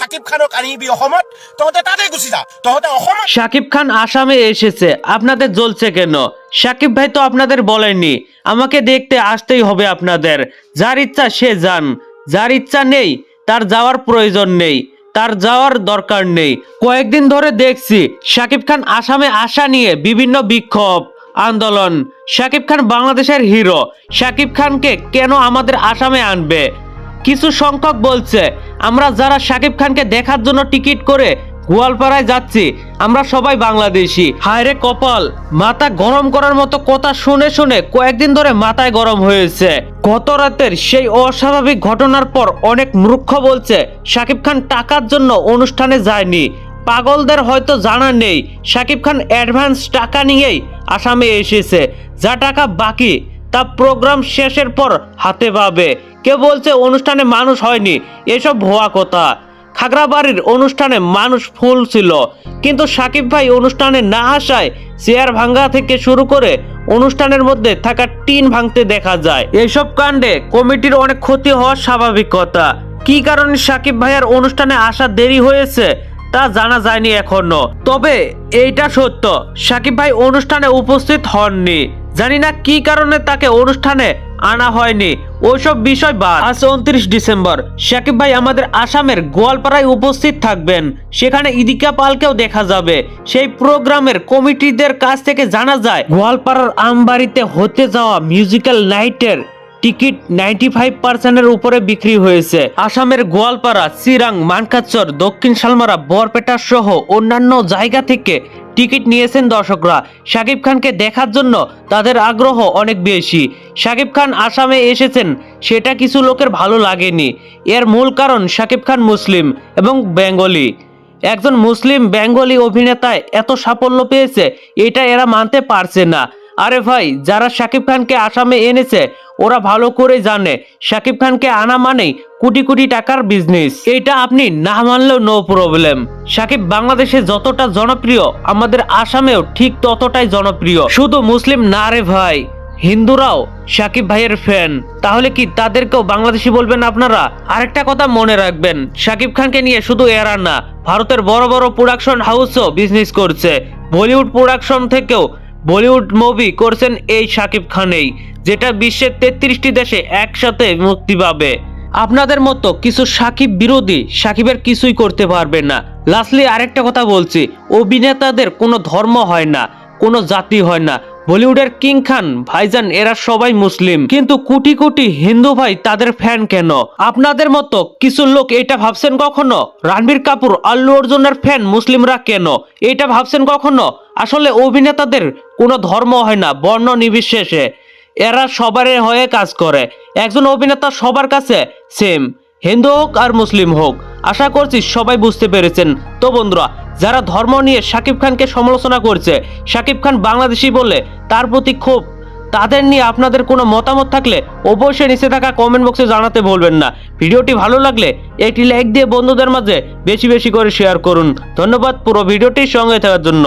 চাকিব খানক আনিবি তাতে যা। শাকিব খান আসামে এসেছে, আপনাদের জ্বলছে কেন? শাকিব ভাই তো আপনাদের বলেননি, আমাকে দেখতে আসতেই হবে আপনাদের। যার ইচ্ছা সে যান, যার ইচ্ছা নেই, তার যাওয়ার প্রয়োজন নেই, তার যাওয়ার দরকার নেই। কয়েকদিন ধরে দেখছি শাকিব খান আসামে আসা নিয়ে বিভিন্ন বিক্ষোভ, আন্দোলন। শাকিব খান বাংলাদেশের হিরো শাকিব খানকে কেন আমাদের আসামে আনবে? কিছু সংখ্যক বলছে আমরা যারা শাকিব খানকে দেখার জন্য টিকিট করে গোয়ালপাড়ায় যাচ্ছি, আমরা সবাই বাংলাদেশি। হায়রে কপাল, মাথা গরম করার মতো কথা শুনে শুনে কয়েকদিন ধরে মাথায় গরম হয়েছে। গত রাতের সেই অস্বাভাবিক ঘটনার পর অনেক মূর্খ বলছে, শাকিব খান টাকার জন্য অনুষ্ঠানে যায়নি। পাগলদের হয়তো জানা নেই, শাকিব খান অ্যাডভান্স টাকা নিয়েই আসামে এসেছে। যা টাকা বাকি, তা প্রোগ্রাম শেষের পর হাতে পাবে। কেউ বলছে অনুষ্ঠানে মানুষ হয়নি, এসব ভুয়া কথা। খাগড়াবাড়ির অনুষ্ঠানে মানুষ ফুল ছিল, কিন্তু সাকিব ভাই অনুষ্ঠানে না আসায় চেয়ার ভাঙ্গা থেকে শুরু করে অনুষ্ঠানের মধ্যে থাকা টিন ভাঙতে দেখা যায়। এসব কাণ্ডে কমিটির অনেক ক্ষতি হওয়ার স্বাভাবিক কথা। কি কারণে সাকিব ভাইয়ের অনুষ্ঠানে আসা দেরি হয়েছে তা জানা যায়নি এখনও। তবে এইটা সত্য, সাকিব ভাই অনুষ্ঠানে উপস্থিত হননি। জানি না কি কারণে তাকে অনুষ্ঠানে আনা হয়নি। ওইসব বিষয় বাদ। আজ উনত্রিশ ডিসেম্বর। শাকিব ভাই আমাদের আসামের গোয়ালপাড়ায় উপস্থিত থাকবেন। সেখানে ইদিকা পালকেও দেখা যাবে। সেই প্রোগ্রামের কমিটিদের কাছ থেকে জানা যায়, গোয়ালপাড়ার আমবাড়িতে হতে যাওয়া মিউজিক্যাল নাইটের টিকিট নাইনটি ফাইভ পার্সেন্টের উপরে বিক্রি হয়েছে। আসামের গোয়ালপাড়া, চিরাং, মানকাচর, দক্ষিণ শালমারা, বরপেটা সহ অন্যান্য জায়গা থেকে টিকিট নিয়েছেন দর্শকরা। শাকিব খানকে দেখার জন্য তাদের আগ্রহ অনেক বেশি। শাকিব খান আসামে এসেছেন, সেটা কিছু লোকের ভালো লাগেনি। এর মূল কারণ শাকিব খান মুসলিম এবং বেঙ্গলি। একজন মুসলিম বেঙ্গলি অভিনেতায় এত সাফল্য পেয়েছে, এটা এরা মানতে পারছে না। আরে ভাই, যারা শাকিব খানকে আসামে এনেছে, ওরা ভালো করে জানে, শাকিব খানকে আনা মানেই কোটি কোটি টাকার বিজনেস এটা আপনি না মানলেও নো প্রবলেম শাকিব বাংলাদেশে যতটা জনপ্রিয়, আমাদের আসামেও ঠিক ততটাই জনপ্রিয়। শুধু মুসলিম না রে ভাই। হিন্দুরাও শাকিব ভাইয়ের ফ্যান তাহলে কি তাদেরকেও বাংলাদেশি বলবেন আপনারা? আরেকটা কথা মনে রাখবেন শাকিব খানকে নিয়ে শুধু এরা না, ভারতের বড় বড় প্রোডাকশন হাউসও বিজনেস করছে। বলিউড প্রোডাকশন থেকেও বলিউড মুভি করছেন এই শাকিব খানেই, যেটা বিশ্বের তেত্রিশটি দেশে একসাথে মুক্তি পাবে। আপনাদের মতো কিছু সাকিব বিরোধী সাকিবের কিছুই করতে পারবে না। লাস্টলি আরেকটা কথা বলছি, অভিনেতাদের কোনো ধর্ম হয় না, কোনো জাতি হয় না। বলিউডের কিং খান, ভাইজান, এরা সবাই মুসলিম। কিন্তু কোটি কোটি হিন্দু ভাই তাদের ফ্যান কেন? আপনাদের মতো কিছু লোক এটা ভাবছেন কখনো? রণবীর কাপুর, আল্লু অর্জুনের ফ্যান মুসলিমরা কেন? এটা ভাবছেন কখনো? আসলে অভিনেতাদের কোনো ধর্ম হয় না, বর্ণ নির্বিশেষে। এরা সবার হয়ে কাজ করে। একজন অভিনেতা সবার কাছে সেম হিন্দু হোক আর মুসলিম হোক, আশা করছি সবাই বুঝতে পেরেছেন। তো বন্ধুরা, যারা ধর্ম নিয়ে শাকিব খানকে সমালোচনা করছে শাকিব খান বাংলাদেশি বলে তার প্রতি ক্ষোভ, তাদের নিয়ে আপনাদের কোনো মতামত থাকলে অবশ্যই নিচে থাকা কমেন্ট বক্সে জানাতে বলবেন না। ভিডিওটি ভালো লাগলে একটি লাইক দিয়ে বন্ধুদের মাঝে বেশি বেশি করে শেয়ার করুন। ধন্যবাদ পুরো ভিডিওটির সঙ্গে থাকার জন্য।